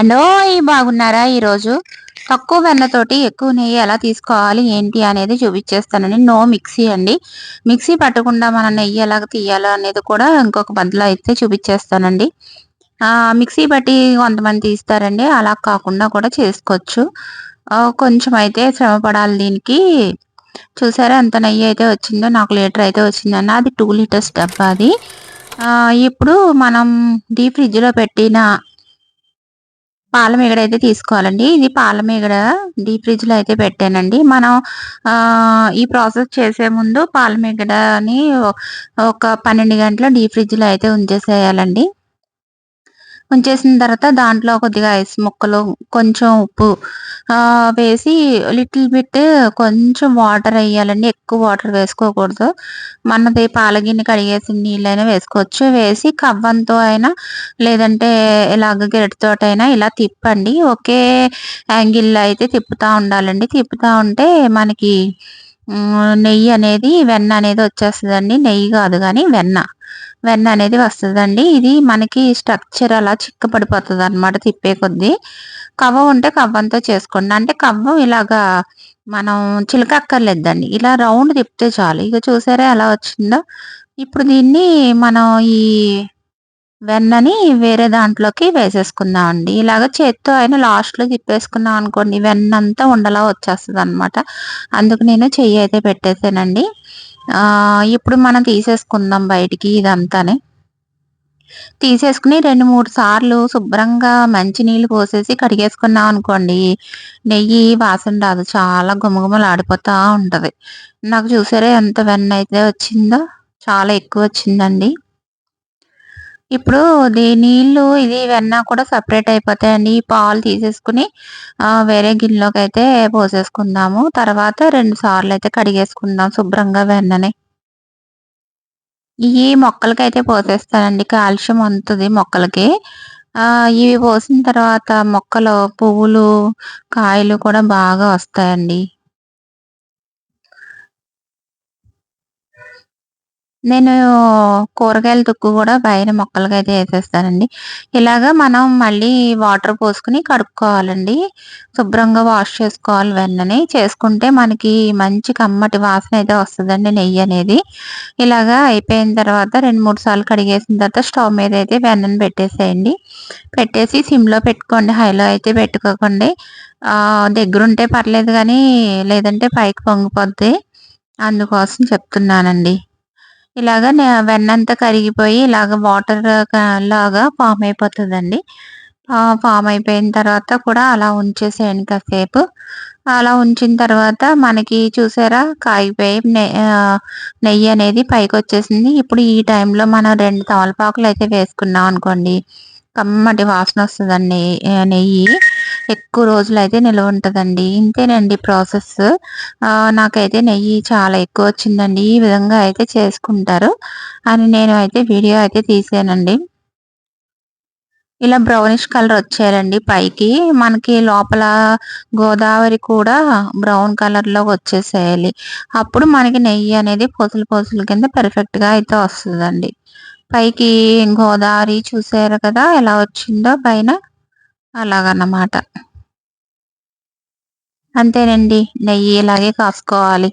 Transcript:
Hello బాగున్నారా ఈరోజు? తక్కువ వెన్నతోటి ఎక్కువ నెయ్యి ఎలా తీసుకోవాలి ఏంటి అనేది చూపించేస్తానండి. నో మిక్సీ అండి. మిక్సీ పట్టకుండా మన నెయ్యి ఎలా తీయాలో అనేది కూడా ఇంకొక బదులు అయితే చూపించేస్తానండి. మిక్సీ బట్టి కొంతమంది తీస్తారండి. అలా కాకుండా కూడా చేసుకోవచ్చు. కొంచెం అయితే శ్రమ పడాలి దీనికి. చూసారా ఎంత నెయ్యి అయితే వచ్చిందో నాకు లీటర్ అయితే వచ్చిందన్న అది టూ లీటర్స్ డబ్బా అది. ఇప్పుడు మనం డీప్ ఫ్రిడ్జ్లో పెట్టిన పాల మీగడ అయితే తీసుకోవాలండి. ఇది పాల మీగడ డీప్ ఫ్రిడ్జ్లో అయితే పెట్టానండి. మనం ఈ ప్రాసెస్ చేసే ముందు పాల మీగడని ఒక పన్నెండు గంటల డీప్ ఫ్రిడ్జ్లో అయితే ఉంచేసేయాలండి. ఉంచేసిన తర్వాత దాంట్లో కొద్దిగా ఐస్ ముక్కలు కొంచెం ఉప్పు వేసి లిటిల్ బిట్ కొంచెం వాటర్ వేయాలండి. ఎక్కువ వాటర్ వేసుకోకూడదు. మనది పాలగిన్ని కడిగేసిన నీళ్ళైనా వేసుకోవచ్చు. వేసి కవ్వంతో అయినా లేదంటే ఇలాగ గెరటితో అయినా ఇలా తిప్పండి. ఒకే యాంగిల్లో అయితే తిప్పుతూ ఉండాలండి. తిప్పుతూ ఉంటే మనకి నెయ్యి అనేది వెన్న అనేది వచ్చేస్తుందండి. నెయ్యి కాదు కానీ వెన్న. వెన్న అనేది వస్తుందండి. ఇది మనకి స్ట్రక్చర్ అలా చిక్కపడిపోతుంది అనమాట తిప్పే కొద్దీ. కవ్వ ఉంటే కవ్వంతో చేసుకోండి. అంటే కవ్వం ఇలాగా మనం చిలకక్కర్లేదండి. ఇలా రౌండ్ తిప్పితే చాలు. ఇక చూసారా ఎలా వచ్చిందో? ఇప్పుడు దీన్ని మనం ఈ వెన్నని వేరే దాంట్లోకి వేసేసుకుందాం అండి ఇలాగ చేత్తో అయినా లాస్ట్లో తిప్పేసుకున్నాం అనుకోండి వెన్న అంతా ఉండలా వచ్చేస్తుంది అనమాట అందుకు నేను చెయ్యి అయితే పెట్టేసానండి ఇప్పుడు మనం తీసేసుకుందాం బయటికి ఇదంతానే. తీసేసుకుని రెండు మూడు సార్లు శుభ్రంగా మంచి నీళ్ళు పోసేసి కడిగేసుకున్నాం అనుకోండి నెయ్యి వాసన రాదు చాలా గుమగుమలాడిపోతూ ఉంటుంది. నాకు చూసారా ఎంత వెన్న అయితే వచ్చిందో? చాలా ఎక్కువ వచ్చిందండి. ఇప్పుడు దీ నీళ్ళు ఇది వెన్న కూడా సపరేట్ అయిపోతాయండి. ఈ పాలు తీసేసుకుని వేరే గిన్నెలోకి అయితే పోసేసుకుందాము. తర్వాత రెండు సార్లు అయితే కడిగేసుకుందాం శుభ్రంగా వెన్నని. ఈ మొక్కలకి అయితే పోసేస్తానండి. కాల్షియం అందుతుంది మొక్కలకి. ఇవి పోసిన తర్వాత మొక్కలు పువ్వులు కాయలు కూడా బాగా వస్తాయండి. నేను కూరగాయల తుక్కు కూడా బయట మొక్కలుగా అయితే వేసేస్తానండి. ఇలాగా మనం మళ్ళీ వాటర్ పోసుకుని కడుక్కోవాలండి. శుభ్రంగా వాష్ చేసుకోవాలి వెన్నని చేసుకుంటే మనకి మంచి కమ్మటి వాసన అయితే వస్తుందండి నెయ్యి అనేది. ఇలాగా అయిపోయిన తర్వాత రెండు మూడు సార్లు కడిగేసిన తర్వాత స్టవ్ మీద అయితే వెన్నని పెట్టేసేయండి. పెట్టేసి సిమ్లో పెట్టుకోండి. హైలో అయితే పెట్టుకోకండి. దగ్గరుంటే పర్లేదు కానీ లేదంటే పైకి పొంగిపోద్ది. అందుకోసం చెప్తున్నానండి. ఇలాగ వెన్నంతా కరిగిపోయి ఇలాగ వాటర్ లాగా ఫామ్ అయిపోతుందండి. ఫామ్ అయిపోయిన తర్వాత కూడా అలా ఉంచేసేయండి కాసేపు. అలా ఉంచిన తర్వాత మనకి చూసారా కాగిపోయి నెయ్యి అనేది పైకి వచ్చేసింది ఇప్పుడు ఈ టైంలో మనం రెండు తమలపాకులు అయితే వేసుకున్నాం అనుకోండి. కమ్మటి వాసన వస్తుందండి నెయ్యి. ఎక్కువ రోజులు అయితే నిల్వ ఉంటుందండి. ఇంతేనండి ప్రాసెస్. నాకైతే నెయ్యి చాలా ఎక్కువ వచ్చిందండి. ఈ విధంగా అయితే చేసుకుంటారు. అని నేను అయితే వీడియో అయితే తీసానండి. ఇలా బ్రౌనిష్ కలర్ వచ్చారండి పైకి. మనకి లోపల గోదావరి కూడా బ్రౌన్ కలర్లో వచ్చేసేయాలి. అప్పుడు మనకి నెయ్యి అనేది పొసులు పొసులు కింద పెర్ఫెక్ట్గా అయితే వస్తుందండి. పైకి గోదావరి చూసారు కదా ఎలా వచ్చిందో పైన అలాగన్నమాట. అంతేనండి నెయ్యి ఇలాగే కాసుకోవాలి.